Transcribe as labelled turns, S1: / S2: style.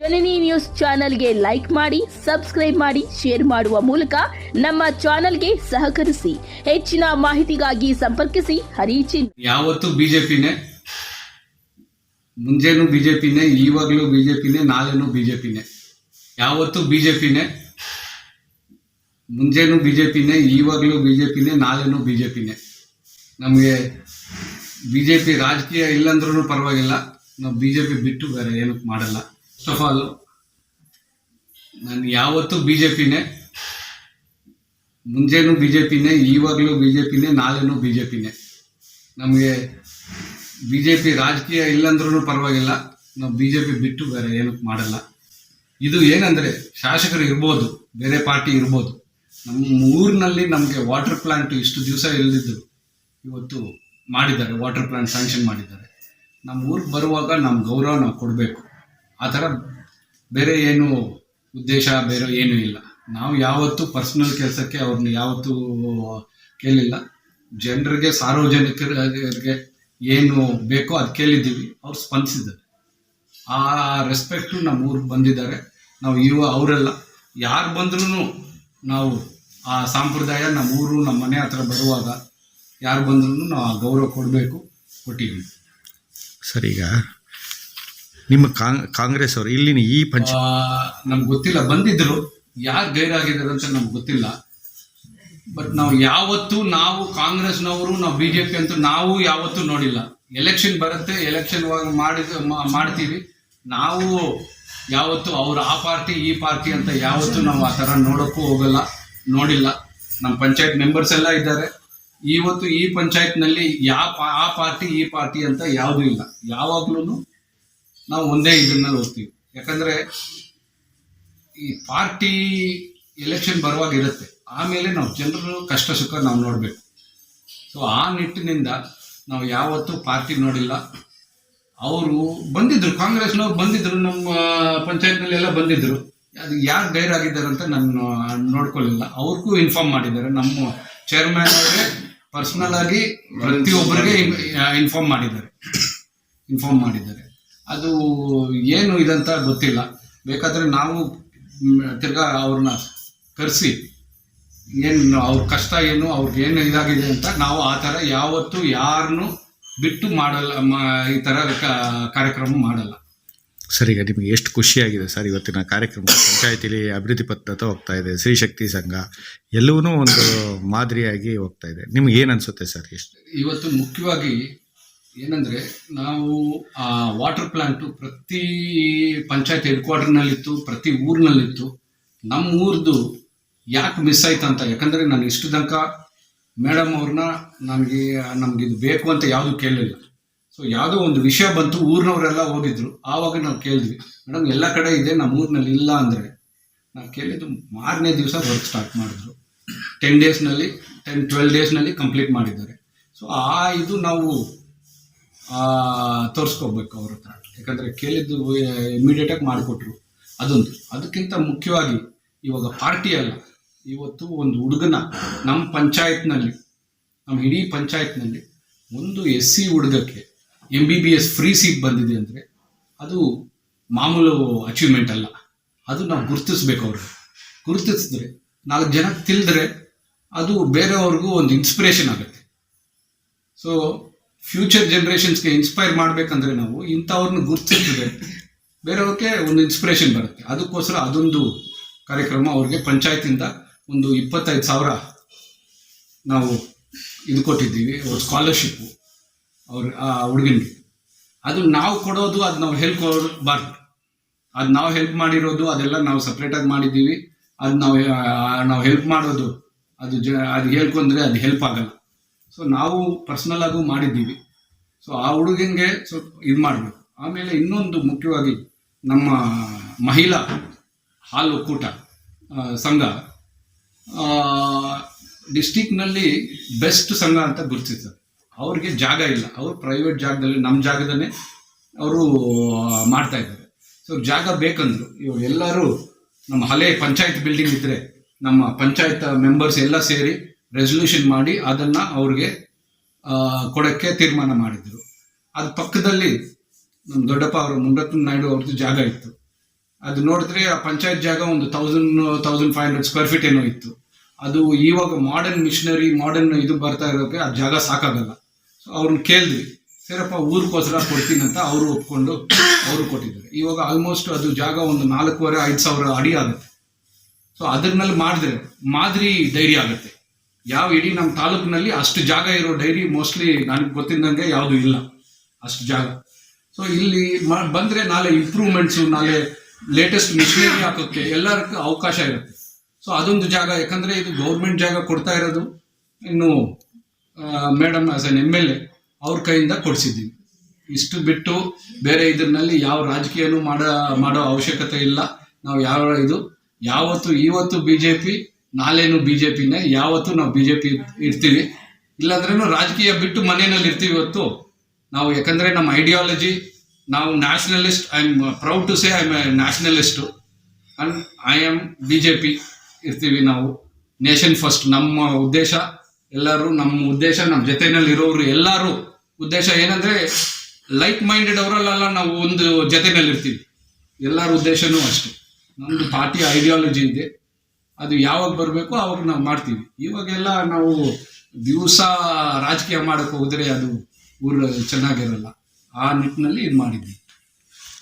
S1: ಜನನಿ news ಚಾನೆಲ್ಗೆ like ಮಾಡಿ, subscribe ಮಾಡಿ, ಶೇರ್ ಮಾಡುವ ಮೂಲಕ ನಮ್ಮ ಚಾನೆಲ್ಗೆ ಸಹಕರಿಸಿ. ಹೆಚ್ಚಿನ ಮಾಹಿತಿಗಾಗಿ ಸಂಪರ್ಕಿಸಿ. ಹರಿಚಿನ್.
S2: ಯಾವತ್ತು ಬಿಜೆಪಿನೇ, ಮುಂಜೇನು ಬಿಜೆಪಿನೇ ಇವಾಗಲೂ ಬಿಜೆಪಿನೇ, ನಾಳೆನೂ ಬಿಜೆಪಿನೇ. ಯಾವತ್ತು ಬಿಜೆಪಿನೇ, ಮುಂಜೇನು ಬಿಜೆಪಿನೇ ಇವಾಗಲೂ ಬಿಜೆಪಿನೇ, ನಾಳೆನೂ ಬಿಜೆಪಿನೇ. ನಮಗೆ ಬಿಜೆಪಿ ರಾಜಕೀಯ ಇಲ್ಲಂದ್ರೂ ಪರವಾಗಿಲ್ಲ. ನಾವು ಬಿಜೆಪಿ ಬಿಟ್ಟು ಬೇರೆ ಏನಕ್ಕೆ ಮಾಡಲ್ಲ. ಫಸ್ಟ್ ಆಫ್ ಆಲ್ ನಾನು ಯಾವತ್ತು ಬಿಜೆಪಿನೇ, ಮುಂಜೇನು ಬಿಜೆಪಿನೇ ಇವಾಗಲೂ ಪಿನೇ ನಾಳೆನೂ ಬಿಜೆಪಿನೇ. ನಮಗೆ ಬಿ ಜೆ ಪಿ ರಾಜಕೀಯ ಇಲ್ಲಂದ್ರೂ ಪರವಾಗಿಲ್ಲ, ನಾವು ಬಿ ಜೆ ಪಿ ಬಿಟ್ಟು ಬೇರೆ ಏನಕ್ಕೆ ಮಾಡಲ್ಲ. ಇದು ಏನಂದರೆ, ಶಾಸಕರು ಇರ್ಬೋದು, ಬೇರೆ ಪಾರ್ಟಿ ಇರ್ಬೋದು, ನಮ್ಮ ಊರಿನಲ್ಲಿ ನಮಗೆ ವಾಟರ್ ಪ್ಲಾಂಟ್ ಇಷ್ಟು ದಿವಸ ಇಲ್ಲದಿದ್ದು ಇವತ್ತು ಮಾಡಿದ್ದಾರೆ, ವಾಟರ್ ಪ್ಲಾಂಟ್ ಸ್ಯಾಂಕ್ಷನ್ ಮಾಡಿದ್ದಾರೆ. ನಮ್ಮ ಊರಿಗೆ ಬರುವಾಗ ನಮ್ಮ ಗೌರವ ನಾವು ಕೊಡಬೇಕು. ಆ ಥರ ಬೇರೆ ಏನು ಉದ್ದೇಶ, ಬೇರೆ ಏನೂ ಇಲ್ಲ. ನಾವು ಯಾವತ್ತೂ ಪರ್ಸ್ನಲ್ ಕೆಲಸಕ್ಕೆ ಅವ್ರನ್ನ ಯಾವತ್ತೂ ಕೇಳಿಲ್ಲ. ಜನರಿಗೆ, ಸಾರ್ವಜನಿಕರಿಗೆ ಏನು ಬೇಕೋ ಅದು ಕೇಳಿದ್ದೀವಿ. ಅವ್ರು ಸ್ಪಂದಿಸಿದ್ದಾರೆ. ಆ ರೆಸ್ಪೆಕ್ಟು ನಮ್ಮ ಊರಿಗೆ ಬಂದಿದ್ದಾರೆ. ನಾವು ಇರುವ ಅವರೆಲ್ಲ, ಯಾರು ಬಂದ್ರೂ ನಾವು ಆ ಸಂಪ್ರದಾಯ ನಮ್ಮ ಊರು ನಮ್ಮ ಮನೆ ಹತ್ರ ಬರುವಾಗ ಯಾರು ಬಂದ್ರೂ ನಾವು ಗೌರವ ಕೊಡಬೇಕು, ಕೊಟ್ಟಿದ್ದೀವಿ.
S3: ಸರಿಗ ನಿಮ್ಮ ಕಾಂಗ್, ಕಾಂಗ್ರೆಸ್ ಅವರು ಇಲ್ಲಿನ ಈ ಪಂಚ
S2: ನಮ್ಗೆ ಗೊತ್ತಿಲ್ಲ. ಬಂದಿದ್ರು. ಯಾರು ಗೈರಾಗಿದ್ದಾರೆ ಅಂತ ನಮ್ಗೆ ಗೊತ್ತಿಲ್ಲ. ಬಟ್ ನಾವು ಯಾವತ್ತೂ ನಾವು ಕಾಂಗ್ರೆಸ್ನವರು, ನಾವು ಬಿ ಜೆ ಪಿ ಅಂತೂ ನಾವು ಯಾವತ್ತೂ ನೋಡಿಲ್ಲ. ಎಲೆಕ್ಷನ್ ಬರುತ್ತೆ, ಎಲೆಕ್ಷನ್ ಮಾಡಿದ ಮಾಡ್ತೀವಿ. ನಾವು ಯಾವತ್ತು ಅವ್ರು ಆ ಪಾರ್ಟಿ, ಈ ಪಾರ್ಟಿ ಅಂತ ಯಾವತ್ತೂ ನಾವು ಆ ಥರ ನೋಡೋಕ್ಕೂ ಹೋಗಲ್ಲ, ನೋಡಿಲ್ಲ. ನಮ್ಮ ಪಂಚಾಯತ್ ಮೆಂಬರ್ಸ್ ಎಲ್ಲ ಇದ್ದಾರೆ. ಇವತ್ತು ಈ ಪಂಚಾಯತ್ನಲ್ಲಿ ಯಾವ ಆ ಪಾರ್ಟಿ, ಈ ಪಾರ್ಟಿ ಅಂತ ಯಾವುದೂ ಇಲ್ಲ. ಯಾವಾಗ್ಲೂ ನಾವು ಒಂದೇ ಇದನ್ನಲ್ಲಿ ಹೋಗ್ತೀವಿ. ಯಾಕಂದ್ರೆ ಈ ಪಾರ್ಟಿ ಎಲೆಕ್ಷನ್ ಬರುವಾಗ ಇರುತ್ತೆ. ಆಮೇಲೆ ನಾವು ಜನರು ಕಷ್ಟ ಸುಖ ನಾವು ನೋಡಬೇಕು. ಸೊ ಆ ನಿಟ್ಟಿನಿಂದ ನಾವು ಯಾವತ್ತೂ ಪಾರ್ಟಿ ನೋಡಿಲ್ಲ. ಅವರು ಬಂದಿದ್ರು ಕಾಂಗ್ರೆಸ್ನವ್ರು ಬಂದಿದ್ರು ನಮ್ಮ ಪಂಚಾಯತ್ನಲ್ಲಿ ಎಲ್ಲ ಬಂದಿದ್ರು. ಅದು ಯಾರು ಗೈರಾಗಿದ್ದಾರೆ ಅಂತ ನಾನು ನೋಡ್ಕೊಳ್ಳಿಲ್ಲ. ಅವ್ರಿಗೂ ಇನ್ಫಾರ್ಮ್ ಮಾಡಿದ್ದಾರೆ. ನಮ್ಮ ಚೇರ್ಮನ್ ಅವರೇ ಪರ್ಸ್ನಲ್ ಆಗಿ ಪ್ರತಿಯೊಬ್ಬರಿಗೆ ಇನ್ಫಾರ್ಮ್ ಮಾಡಿದ್ದಾರೆ. ಇನ್ಫಾರ್ಮ್ ಮಾಡಿದ್ದಾರೆ. ಅದು ಏನು ಇದಂತ ಗೊತ್ತಿಲ್ಲ. ಬೇಕಾದರೆ ನಾವು ತಿರ್ಗಾ ಅವ್ರನ್ನ ಕರೆಸಿ ಏನು ಅವ್ರ ಕಷ್ಟ ಏನು ಅವ್ರಿಗೆ ಏನು ಇದಾಗಿದೆ ಅಂತ ನಾವು ಆ ಥರ ಯಾವತ್ತೂ ಯಾರನ್ನು ಬಿಟ್ಟು ಮಾಡಲ್ಲ ಮ- ಈ ಥರ ಕಾರ್ಯಕ್ರಮ ಮಾಡಲ್ಲ.
S3: ಸರ್ ಈಗ ನಿಮಗೆ ಎಷ್ಟು ಖುಷಿಯಾಗಿದೆ ಸರ್ ಇವತ್ತಿನ ಕಾರ್ಯಕ್ರಮ? ಪಂಚಾಯತಿಲಿ ಅಭಿವೃದ್ಧಿ ಪತ್ರ ಹೋಗ್ತಾ ಇದೆ ಸ್ತ್ರೀಶಕ್ತಿ ಸಂಘ ಎಲ್ಲವೂ ಒಂದು ಮಾದರಿಯಾಗಿ ಹೋಗ್ತಾ ಇದೆ. ನಿಮ್ಗೆ ಏನು ಅನ್ಸುತ್ತೆ ಸರ್ ಎಷ್ಟು?
S2: ಇವತ್ತು ಮುಖ್ಯವಾಗಿ ಏನಂದ್ರೆ, ನಾವು ಆ ವಾಟರ್ ಪ್ಲಾಂಟ್ ಪ್ರತಿ ಪಂಚಾಯತ್ ಹೆಡ್ ಕ್ವಾರ್ಟರ್ನಲ್ಲಿತ್ತು ಪ್ರತಿ ಊರಿನಲ್ಲಿತ್ತು. ನಮ್ಮ ಊರ್ದು ಯಾಕೆ ಮಿಸ್ ಆಯ್ತು ಅಂತ, ಯಾಕಂದ್ರೆ ನಾನು ಇಷ್ಟು ತನಕ ಮೇಡಮ್ ಅವ್ರನ್ನ ನನಗೆ ನಮ್ಗೆ ಇದು ಬೇಕು ಅಂತ ಯಾವುದು ಕೇಳಲಿಲ್ಲ ಸೊ ಯಾವುದೋ ಒಂದು ವಿಷಯ ಬಂತು, ಊರಿನವರೆಲ್ಲ ಹೋಗಿದ್ರು. ಆವಾಗ ನಾವು ಕೇಳಿದ್ವಿ ಮೇಡಮ್ ಎಲ್ಲ ಕಡೆ ಇದೆ, ನಮ್ಮ ಊರಿನಲ್ಲಿ ಇಲ್ಲ ಅಂದರೆ? ನಾವು ಕೇಳಿದ್ದು ಮಾರನೇ ದಿವಸ ವರ್ಕ್ ಸ್ಟಾರ್ಟ್ ಮಾಡಿದ್ರು. ಟೆನ್ ಡೇಸ್ನಲ್ಲಿ ಟೆನ್ ಟ್ವೆಲ್ ಡೇಸ್ನಲ್ಲಿ ಕಂಪ್ಲೀಟ್ ಮಾಡಿದ್ದಾರೆ. ಸೊ ಆ ಇದು ನಾವು ತೋರಿಸ್ಕೋಬೇಕು ಅವ್ರ ಹತ್ರ. ಯಾಕಂದರೆ ಕೇಳಿದ್ದು ಇಮಿಡಿಯೇಟಾಗಿ ಮಾಡಿಕೊಟ್ರು. ಅದೊಂದು. ಅದಕ್ಕಿಂತ ಮುಖ್ಯವಾಗಿ ಇವಾಗ ಪಾರ್ಟಿ ಅಲ್ಲ. ಇವತ್ತು ಒಂದು ಹುಡುಗನ ನಮ್ಮ ಪಂಚಾಯತ್ನಲ್ಲಿ ನಮ್ಮ ಇಡೀ ಪಂಚಾಯತ್ನಲ್ಲಿ ಒಂದು S C ಹುಡುಗಕ್ಕೆ M B B S free seat ಬಂದಿದೆ ಅಂದರೆ ಅದು ಮಾಮೂಲು ಅಚೀವ್ಮೆಂಟ್ ಅಲ್ಲ. ಅದು ನಾವು ಗುರುತಿಸ್ಬೇಕು ಅವ್ರಿಗೆ ಗುರುತಿಸಿದ್ರೆ, ನಾಲ್ಕು ಜನಕ್ಕೆ ತಿಳಿದ್ರೆ ಅದು ಬೇರೆಯವ್ರಿಗೂ ಒಂದು ಇನ್ಸ್ಪಿರೇಷನ್ ಆಗುತ್ತೆ. ಸೊ ಫ್ಯೂಚರ್ ಜನ್ರೇಷನ್ಸ್ಗೆ ಇನ್ಸ್ಪೈರ್ ಮಾಡಬೇಕಂದ್ರೆ ನಾವು ಇಂಥವ್ರನ್ನ ಗುರುತಿಸಿದ್ರೆ ಬೇರೆಯವ್ರಿಗೆ ಒಂದು ಇನ್ಸ್ಪಿರೇಷನ್ ಬರುತ್ತೆ. ಅದಕ್ಕೋಸ್ಕರ ಅದೊಂದು ಕಾರ್ಯಕ್ರಮ ಅವ್ರಿಗೆ ಪಂಚಾಯತಿಂದ ಒಂದು ಇಪ್ಪತ್ತೈದು ಸಾವಿರ ನಾವು ಇದು ಕೊಟ್ಟಿದ್ದೀವಿ, ಅವ್ರ ಸ್ಕಾಲರ್ಶಿಪ್ಪು ಅವ್ರ, ಆ ಹುಡುಗನಿಗೆ. ಅದು ನಾವು ಕೊಡೋದು, ಅದು ನಾವು ಹೆಲ್ಪ್ ಕೊಡಬಾರ್ದು. ಅದು ನಾವು ಹೆಲ್ಪ್ ಮಾಡಿರೋದು, ಅದೆಲ್ಲ ನಾವು ಸಪ್ರೇಟಾಗಿ ಮಾಡಿದ್ದೀವಿ. ಅದು ನಾವು ನಾವು ಹೆಲ್ಪ್ ಮಾಡೋದು, ಅದು ಜ, ಅದು ಹೇಳ್ಕೊಂಡ್ರೆ ಅದು ಹೆಲ್ಪ್ ಆಗಲ್ಲ. ಸೊ ನಾವು ಪರ್ಸ್ನಲ್ ಆಗು ಮಾಡಿದ್ದೀವಿ. ಸೊ ಆ ಹುಡುಗನಿಗೆ ಸ್ವಲ್ಪ ಇದು ಮಾಡಬೇಕು. ಆಮೇಲೆ ಇನ್ನೊಂದು ಮುಖ್ಯವಾಗಿ ನಮ್ಮ ಮಹಿಳಾ ಹಾಲು ಒಕ್ಕೂಟ ಸಂಘ ಡಿಸ್ಟಿಕ್ನಲ್ಲಿ ಬೆಸ್ಟ್ ಸಂಘ ಅಂತ ಗುರುತಿಸ್ತಾರೆ ಅವ್ರಿಗೆ ಜಾಗ ಇಲ್ಲ. ಅವರು ಪ್ರೈವೇಟ್ ಜಾಗದಲ್ಲಿ ನಮ್ಮ ಜಾಗದಲ್ಲೇ ಅವರು ಮಾಡ್ತಾ ಇದ್ದಾರೆ. ಸೊ ಜಾಗ ಬೇಕಂದ್ರು. ಇವಾಗ ಎಲ್ಲರೂ ನಮ್ಮ ಹಳೆ ಪಂಚಾಯತ್ ಬಿಲ್ಡಿಂಗ್ ಇದ್ರೆ ನಮ್ಮ ಪಂಚಾಯತ್ ಮೆಂಬರ್ಸ್ ಎಲ್ಲ ಸೇರಿ ರೆಸೊಲ್ಯೂಷನ್ ಮಾಡಿ ಅದನ್ನು ಅವ್ರಿಗೆ ಕೊಡೋಕ್ಕೆ ತೀರ್ಮಾನ ಮಾಡಿದ್ರು. ಅದು ಪಕ್ಕದಲ್ಲಿ ನಮ್ಮ ದೊಡ್ಡಪ್ಪ ಅವರು ಮುಂಡತ್ತು ನಾಯ್ಡು ಅವ್ರದ್ದು ಜಾಗ ಇತ್ತು. ಅದು ನೋಡಿದ್ರೆ ಆ ಪಂಚಾಯತ್ ಜಾಗ ಒಂದು thousand thousand five hundred square feet ಏನೋ ಇತ್ತು. ಅದು ಇವಾಗ ಮಾಡರ್ನ್ ಮಿಷನರಿ ಮಾಡರ್ನ್ ಇದು ಬರ್ತಾ ಇರೋಕ್ಕೆ ಆ ಜಾಗ ಸಾಕಾಗಲ್ಲ. ಸೊ ಅವ್ರನ್ನ ಕೇಳಿದ್ವಿ. ಸರಪ್ಪ ಊರಿಗೋಸ್ಕರ ಕೊಡ್ತೀನಿ ಅಂತ ಅವರು ಒಪ್ಕೊಂಡು ಅವರು ಕೊಟ್ಟಿದ್ದಾರೆ ಇವಾಗ ಆಲ್ಮೋಸ್ಟ್ ಅದು ಜಾಗ ಒಂದು ನಾಲ್ಕೂವರೆ, ಐದು ಸಾವಿರ ಅಡಿ ಆಗುತ್ತೆ. ಸೊ ಅದ್ರಲ್ಲಿ ಮಾಡಿದ್ರೆ ಮಾದರಿ ಧೈರ್ಯ ಆಗುತ್ತೆ. ಯಾವ ಇಡೀ ನಮ್ಮ ತಾಲೂಕಿನಲ್ಲಿ ಅಷ್ಟು ಜಾಗ ಇರೋ ಡೈರಿ ಮೋಸ್ಟ್ಲಿ ನನಗೆ ಗೊತ್ತಿದ್ದಂಗೆ ಯಾವುದು ಇಲ್ಲ. ಅಷ್ಟು ಜಾಗ. ಸೊ ಇಲ್ಲಿ ಬಂದರೆ ನಾಳೆ ಇಂಪ್ರೂವ್ಮೆಂಟ್ಸು ನಾಳೆ ಲೇಟೆಸ್ಟ್ ಮಿಷಿನರಿ ಹಾಕೋಕ್ಕೆ ಎಲ್ಲರಿಗೂ ಅವಕಾಶ ಇರುತ್ತೆ. ಸೊ ಅದೊಂದು ಜಾಗ, ಯಾಕಂದರೆ ಇದು ಗೌರ್ಮೆಂಟ್ ಜಾಗ ಕೊಡ್ತಾ ಇರೋದು. ಇನ್ನು madam as N M L A ಅವ್ರ ಕೈಯಿಂದ ಕೊಡಿಸಿದ್ದೀವಿ. ಇಷ್ಟು ಬಿಟ್ಟು ಬೇರೆ ಇದರಲ್ಲಿ ಯಾವ ರಾಜಕೀಯನೂ ಮಾಡೋ ಮಾಡೋ ಅವಶ್ಯಕತೆ ಇಲ್ಲ. ನಾವು ಯಾವ ಇದು, ಯಾವತ್ತು ಇವತ್ತು ಬಿ ಜೆ ಪಿ ನಾಳೆನು ಬಿ ಜೆ ಯಾವತ್ತು ನಾವು ಬಿ ಜೆ ಪಿ ಇರ್ತೀವಿ. ಇಲ್ಲಾಂದ್ರೂ ರಾಜಕೀಯ ಬಿಟ್ಟು ಮನೆಯಲ್ಲಿ ಇರ್ತೀವಿ ಇವತ್ತು. ನಾವು ಯಾಕಂದ್ರೆ ನಮ್ಮ ಐಡಿಯಾಲಜಿ ನಾವು nationalist I am proud to say I am nationalist and I am B J P ಇರ್ತೀವಿ ನಾವು. ನೇಷನ್ ಫಸ್ಟ್ ನಮ್ಮ ಉದ್ದೇಶ. ಎಲ್ಲರೂ ನಮ್ಮ ಉದ್ದೇಶ, ನಮ್ಮ ಜೊತೆಯಲ್ಲಿ ಇರೋರು ಎಲ್ಲರೂ. ಉದ್ದೇಶ ಏನಂದ್ರೆ ಲೈಕ್ ಮೈಂಡೆಡ್ ಅವರಲ್ಲೆಲ್ಲ ನಾವು ಒಂದು ಜೊತೆಯಲ್ಲಿ ಇರ್ತೀವಿ ಎಲ್ಲರ ಉದ್ದೇಶನೂ ಅಷ್ಟೇ. ನಮ್ದು ಪಾರ್ಟಿ ಐಡಿಯಾಲಜಿ ಇದೆ. ಅದು ಯಾವಾಗ ಬರಬೇಕು ಅವಾಗ ನಾವು ಮಾಡ್ತೀವಿ. ಇವಾಗೆಲ್ಲ ನಾವು ದಿವಸ ರಾಜಕೀಯ ಮಾಡಕ್ಕೆ ಹೋದರೆ ಅದು ಊರು ಚೆನ್ನಾಗಿರಲ್ಲ. ಆ ನಿಟ್ಟಿನಲ್ಲಿ ಇದು ಮಾಡಿದ್ವಿ.